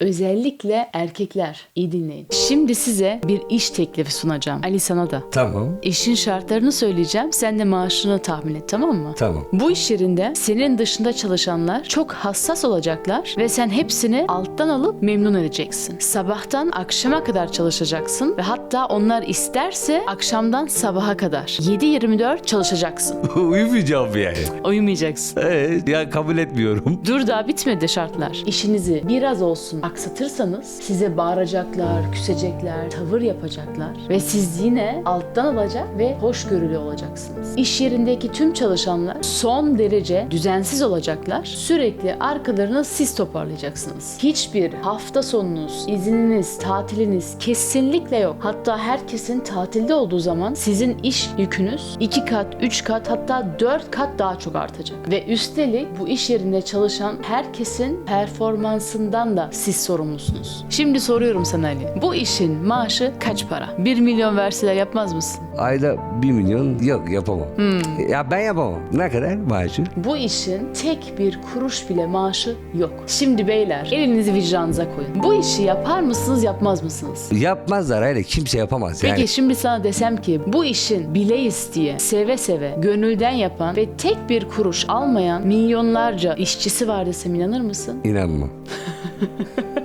Özellikle erkekler iyi dinleyin. Şimdi size bir iş teklifi sunacağım. Ali sana da. Tamam. İşin şartlarını söyleyeceğim. Sen de maaşını tahmin et tamam mı? Tamam. Bu iş yerinde senin dışında çalışanlar çok hassas olacaklar ve sen hepsini alttan alıp memnun edeceksin. Sabahtan akşama kadar çalışacaksın ve hatta onlar isterse akşamdan sabaha kadar 7-24 çalışacaksın. Uyumayacağım yani. Uyumayacaksın. Ee, ya kabul etmiyorum. Dur daha bitmedi şartlar. İşinizi biraz olsun aksatırsanız size bağıracaklar, küsecekler, tavır yapacaklar ve siz yine alttan alacak ve hoşgörülü olacaksınız. İş yerindeki tüm çalışanlar son derece düzensiz olacaklar. Sürekli arkalarını siz toparlayacaksınız. Hiçbir hafta sonunuz, izniniz, tatiliniz kesinlikle yok. Hatta herkesin tatilde olduğu zaman sizin iş yükünüz iki kat, üç kat hatta dört kat daha çok artacak. Ve üstelik bu iş yerinde çalışan herkesin performansından da siz sorumlusunuz. Şimdi soruyorum sana Ali. Bu işin maaşı kaç para? 1 milyon verseler yapmaz mısın? Ayda 1 milyon yok yapamam. Hmm. Ya ben yapamam. Ne kadar maaşı? Bu işin tek bir kuruş bile maaşı yok. Şimdi beyler elinizi vicdanınıza koyun. Bu işi yapar mısınız yapmaz mısınız? Yapmazlar öyle kimse yapamaz Peki yani. şimdi sana desem ki bu işin bile isteye, seve seve, gönülden yapan ve tek bir kuruş almayan milyonlarca işçisi var desem inanır mısın? İnanmam.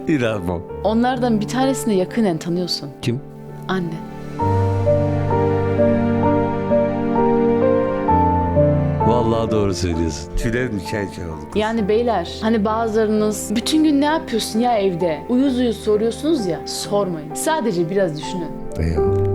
İnanmam. Onlardan bir tanesini yakinen tanıyorsun. Kim? Annen. Vallahi doğru söylüyorsun. Tüylerim diken diken oldu. Yani beyler hani bazılarınız bütün gün ne yapıyorsun ya evde? Uyuz uyuz soruyorsunuz ya sormayın. Sadece biraz düşünün. Eyvallah.